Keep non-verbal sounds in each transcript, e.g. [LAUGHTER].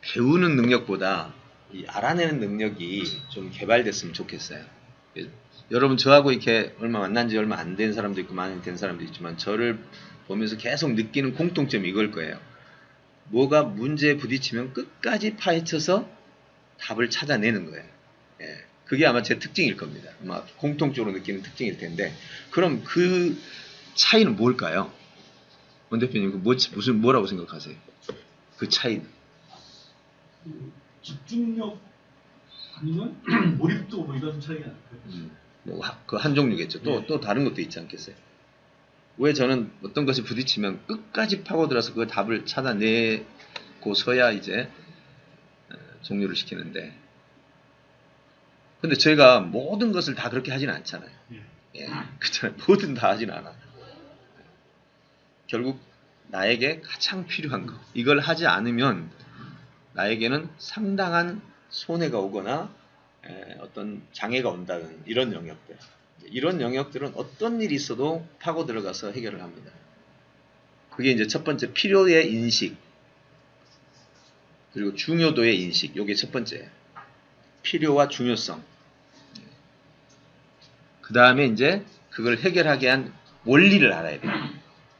배우는 능력보다 이 알아내는 능력이 좀 개발됐으면 좋겠어요. 예, 여러분 저하고 이렇게 얼마 만난 지 얼마 안 된 사람도 있고 많이 된 사람도 있지만 저를 보면서 계속 느끼는 공통점이 이걸 거예요. 뭐가 문제에 부딪히면 끝까지 파헤쳐서 답을 찾아내는 거예요. 예, 그게 아마 제 특징일 겁니다. 아마 공통적으로 느끼는 특징일 텐데 그럼 그 차이는 뭘까요? 원 대표님 그 뭐, 무슨 뭐라고 생각하세요? 그 차이 집중력 아니면 [CLEARS THROAT] 몰입도 뭐 이런 차이가 아닐까요? 음, 뭐그 한 종류겠죠. 또 네. 또 다른 것도 있지 않겠어요? 왜 저는 어떤 것이 부딪히면 끝까지 파고들어서 그 답을 찾아내고서야 이제 어, 종료를 시키는데 근데 저희가 모든 것을 다 그렇게 하지는 않잖아요. 예. 예, 그렇잖아요. 뭐든 다 하진 않아. 결국 나에게 가장 필요한 거 이걸 하지 않으면 나에게는 상당한 손해가 오거나 에, 어떤 장애가 온다는 이런 영역들 이런 영역들은 어떤 일이 있어도 파고 들어가서 해결을 합니다. 그게 이제 첫 번째 필요의 인식 그리고 중요도의 인식 요게 첫 번째 필요와 중요성 그 다음에 이제 그걸 해결하게 한 원리를 알아야 돼요.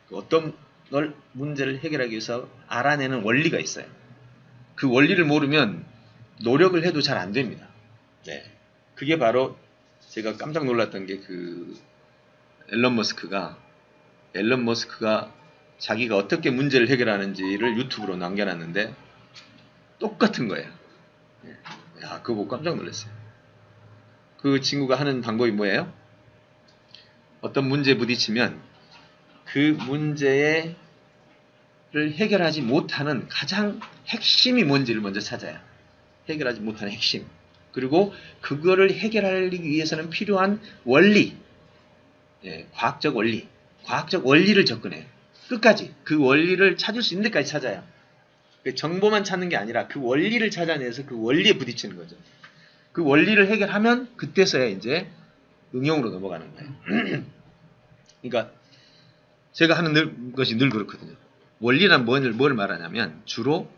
그 어떤 걸 문제를 해결하기 위해서 알아내는 원리가 있어요. 그 원리를 모르면 노력을 해도 잘 안 됩니다. 네. 그게 바로 제가 깜짝 놀랐던 게 그 앨런 머스크가 앨런 머스크가 자기가 어떻게 문제를 해결하는지를 유튜브로 남겨놨는데 똑같은 거예요. 네. 야, 그거 보고 깜짝 놀랐어요. 그 친구가 하는 방법이 뭐예요? 어떤 문제에 부딪히면 그 문제를 해결하지 못하는 가장 핵심이 뭔지를 먼저 찾아요. 해결하지 못하는 핵심. 그리고 그거를 해결하기 위해서는 필요한 원리, 예, 과학적 원리, 과학적 원리를 접근해요. 끝까지 그 원리를 찾을 수 있는 데까지 찾아요. 그 정보만 찾는 게 아니라 그 원리를 찾아내서 그 원리에 부딪히는 거죠. 그 원리를 해결하면 그때서야 이제 응용으로 넘어가는 거예요. [CLEARS THROAT] 그러니까 제가 하는 늘- 것이 늘 그렇거든요. 원리란 뭘, 뭘 말하냐면 주로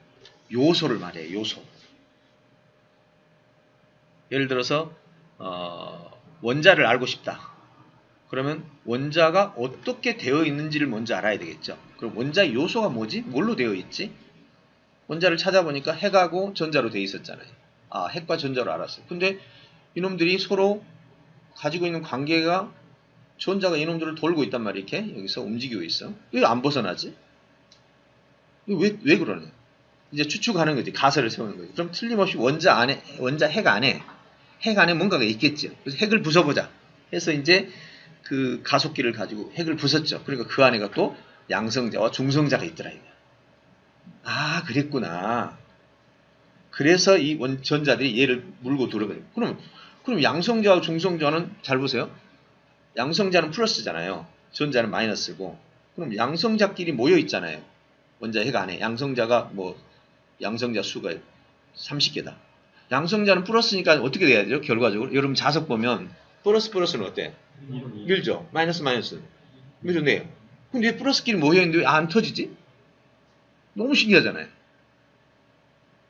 요소를 말해요. 요소. 예를 들어서 어, 원자를 알고 싶다. 그러면 원자가 어떻게 되어 있는지를 먼저 알아야 되겠죠. 그럼 원자 요소가 뭐지? 뭘로 되어 있지? 원자를 찾아보니까 핵하고 전자로 되어 있었잖아요. 아, 핵과 전자로 알았어요. 근데 이놈들이 서로 가지고 있는 관계가 전자가 이놈들을 돌고 있단 말이야. 이렇게 여기서 움직이고 있어. 왜 안 벗어나지? 왜, 왜 그러냐? 이제 추측하는 거지. 가설을 세우는 거지. 그럼 틀림없이 원자 안에, 원자 핵 안에, 핵 안에 뭔가가 있겠죠. 그래서 핵을 부숴보자. 해서 이제 그 가속기를 가지고 핵을 부쉈죠. 그러니까 그 안에가 또 양성자와 중성자가 있더라. 아, 그랬구나. 그래서 이 원, 전자들이 얘를 물고 들어가요. 그럼, 그럼 양성자와 중성자는 잘 보세요. 양성자는 플러스잖아요. 전자는 마이너스고. 그럼 양성자끼리 모여 있잖아요. 원자 핵 안에. 양성자가 뭐, 양성자 수가 30개다. 양성자는 플러스니까 어떻게 돼야 되죠? 결과적으로. 여러분 자석 보면, 플러스 플러스는 어때? 밀죠? 마이너스 마이너스. 밀어내요. 근데 왜 플러스끼리 모여 있는데 왜 안 터지지? 너무 신기하잖아요.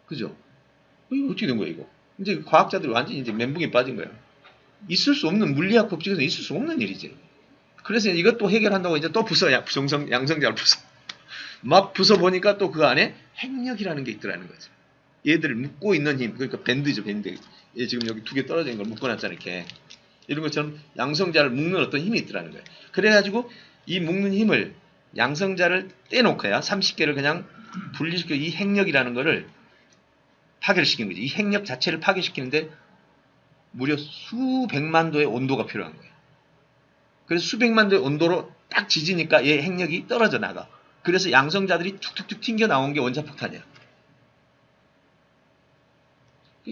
그죠? 이거 어떻게 된 거야, 이거? 이제 과학자들이 완전히 이제 멘붕에 빠진 거예요. 있을 수 없는 물리학 법칙에서 있을 수 없는 일이지. 그래서 이것도 해결한다고 이제 또 양- 정성, 양성자를 부숴. 막 부숴보니까 또 그 안에 핵력이라는 게 있더라는 거죠. 얘들을 묶고 있는 힘, 그러니까 밴드죠, 밴드. 얘 지금 여기 두 개 떨어져 있는 걸 묶어놨잖아, 이렇게. 이런 것처럼 양성자를 묶는 어떤 힘이 있더라는 거예요. 그래가지고 이 묶는 힘을 양성자를 떼놓고야 30개를 그냥 분리시켜 이 핵력이라는 거를 파괴시킨 거지. 이 핵력 자체를 파괴시키는데 무려 수백만 도의 온도가 필요한 거예요. 그래서 수백만 도의 온도로 딱 지지니까 얘 핵력이 떨어져 나가. 그래서 양성자들이 툭툭툭 튕겨 나온 게 원자폭탄이야.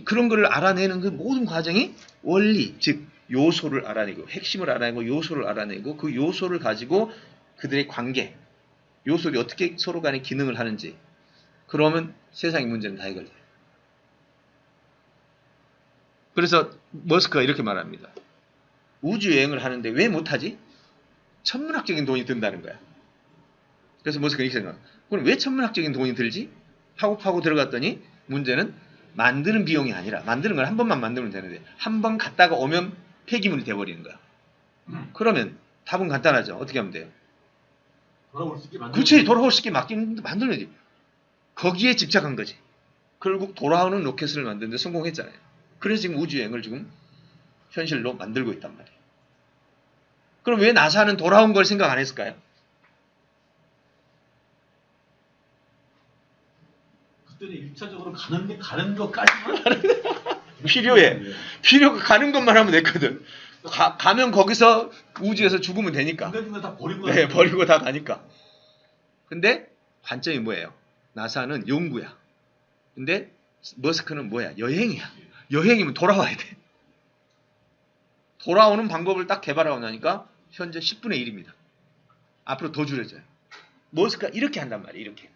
그런 거를 알아내는 그 모든 과정이 원리, 즉 요소를 알아내고 핵심을 알아내고 요소를 알아내고 그 요소를 가지고 그들의 관계, 요소들이 어떻게 서로 간에 기능을 하는지 그러면 세상의 문제는 다 해결돼요. 그래서 머스크가 이렇게 말합니다. 우주 여행을 하는데 왜 못하지? 천문학적인 돈이 든다는 거야. 그래서 머스크가 이렇게 생각해. 그럼 왜 천문학적인 돈이 들지? 파고 파고 들어갔더니 문제는 만드는 비용이 아니라 만드는 걸 한 번만 만들면 되는데 한 번 갔다가 오면 폐기물이 돼버리는 거야. 그러면 답은 간단하죠. 어떻게 하면 돼요? 돌아올 수 있게 만들. 그치 돌아올 수 있게 맡기는 만들어야지. 거기에 집착한 거지. 결국 돌아오는 로켓을 만드는데 성공했잖아요. 그래서 지금 우주 여행을 지금 현실로 만들고 있단 말이에요. 그럼 왜 나사는 돌아온 걸 생각 안 했을까요? 그때는 1차적으로 가는 게 가는 것까지만 [LAUGHS] 필요해. 네. 필요가 가는 것만 하면 됐거든. 가, 가면 거기서 우주에서 죽으면 되니까. 다 버리고 네, 버리고 다 가니까. 근데 관점이 뭐예요? 나사는 연구야. 근데 머스크는 뭐야? 여행이야. 여행이면 돌아와야 돼. 돌아오는 방법을 딱 개발하고 나니까 현재 10분의 1입니다. 앞으로 더 줄여져요. 머스크가 이렇게 한단 말이에요. 이렇게.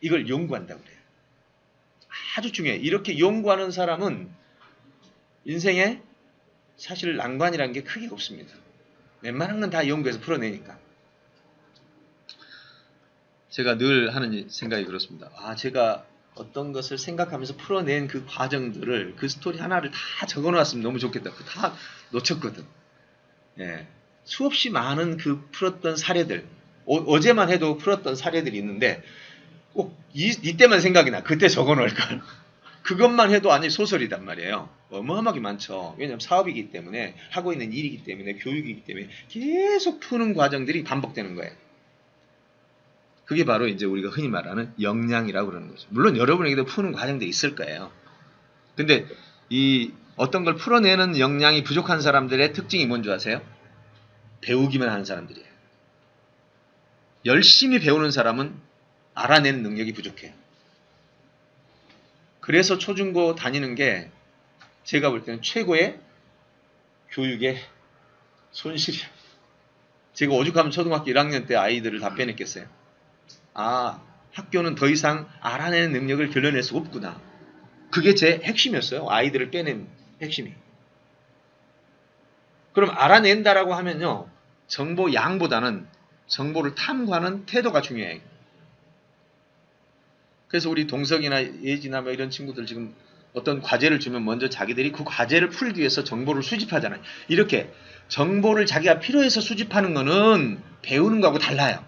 이걸 연구한다고 그래요. 아주 중요해. 이렇게 연구하는 사람은 인생에 사실 난관이라는 게 크게 없습니다. 웬만한 건 다 연구해서 풀어내니까. 제가 늘 하는 생각이 그렇습니다. 아, 제가 어떤 것을 생각하면서 풀어낸 그 과정들을 그 스토리 하나를 다 적어놨으면 너무 좋겠다. 다 놓쳤거든. 예. 수없이 많은 그 풀었던 사례들, 어, 제만 해도 풀었던 사례들이 있는데 꼭 이, 이때만 생각이 나. 그때 적어 놓을 걸. [LAUGHS] 그것만 해도 아니 소설이단 말이에요. 어마어마하게 많죠. 왜냐하면 사업이기 때문에 하고 있는 일이기 때문에 교육이기 때문에 계속 푸는 과정들이 반복되는 거예요. 그게 바로 이제 우리가 흔히 말하는 역량이라고 그러는 거죠. 물론 여러분에게도 푸는 과정들이 있을 거예요. 근데 이 어떤 걸 풀어내는 역량이 부족한 사람들의 특징이 뭔지 아세요? 배우기만 하는 사람들이에요. 열심히 배우는 사람은 알아내는 능력이 부족해요. 그래서 초중고 다니는 게 제가 볼 때는 최고의 교육의 손실이야. 제가 오죽하면 초등학교 1학년 때 아이들을 다 빼냈겠어요. 아, 학교는 더 이상 알아내는 능력을 길러낼 수 없구나. 그게 제 핵심이었어요. 아이들을 빼낸 핵심이. 그럼 알아낸다라고 하면요. 정보 양보다는 정보를 탐구하는 태도가 중요해요. 그래서 우리 동석이나 예지나 뭐 이런 친구들 지금 어떤 과제를 주면 먼저 자기들이 그 과제를 풀기 위해서 정보를 수집하잖아요. 이렇게 정보를 자기가 필요해서 수집하는 거는 배우는 거하고 달라요.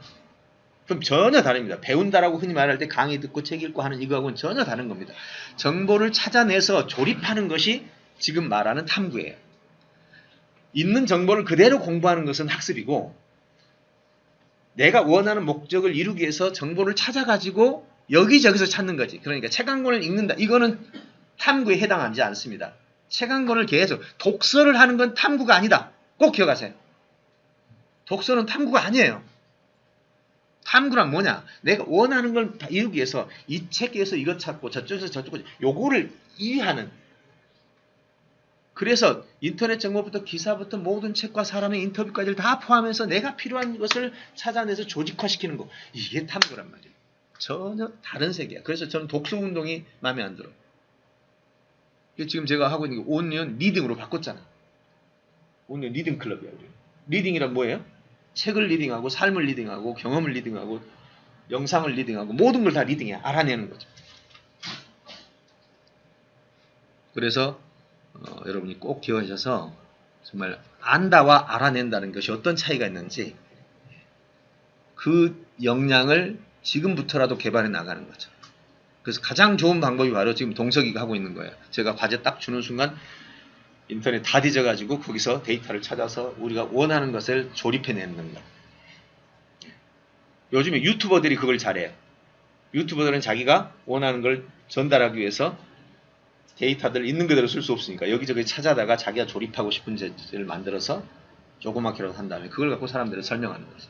그럼 전혀 다릅니다. 배운다라고 흔히 말할 때 강의 듣고 책 읽고 하는 이거하고는 전혀 다른 겁니다. 정보를 찾아내서 조립하는 것이 지금 말하는 탐구예요. 있는 정보를 그대로 공부하는 것은 학습이고 내가 원하는 목적을 이루기 위해서 정보를 찾아가지고 여기저기서 찾는 거지. 그러니까 책 한 권을 읽는다. 이거는 탐구에 해당하지 않습니다. 책 한 권을 계속 독서를 하는 건 탐구가 아니다. 꼭 기억하세요. 독서는 탐구가 아니에요. 탐구란 뭐냐? 내가 원하는 걸 다 이루기 위해서 이 책에서 이것 찾고 저쪽에서 저쪽 요거를 이해하는 그래서 인터넷 정보부터 기사부터 모든 책과 사람의 인터뷰까지를 다 포함해서 내가 필요한 것을 찾아내서 조직화시키는 거 이게 탐구란 말이에요. 전혀 다른 세계야. 그래서 저는 독서 운동이 마음에 안 들어. 지금 제가 하고 있는 게 온년 리딩으로 바꿨잖아. 온년 리딩 클럽이야. 우리. 리딩이란 뭐예요? 책을 리딩하고 삶을 리딩하고 경험을 리딩하고 영상을 리딩하고 모든 걸 다 리딩해 알아내는 거죠. 그래서 어, 여러분이 꼭 기억하셔서 정말 안다와 알아낸다는 것이 어떤 차이가 있는지 그 역량을 지금부터라도 개발해 나가는 거죠. 그래서 가장 좋은 방법이 바로 지금 동석이가 하고 있는 거예요. 제가 과제 딱 주는 순간 인터넷 다 뒤져가지고 거기서 데이터를 찾아서 우리가 원하는 것을 조립해내는 거. 요즘에 유튜버들이 그걸 잘해요. 유튜버들은 자기가 원하는 걸 전달하기 위해서 데이터들 있는 그대로 쓸 수 없으니까 여기저기 찾아다가 자기가 조립하고 싶은 재질을 만들어서 조그맣게라도 한 다음에 그걸 갖고 사람들을 설명하는 거죠.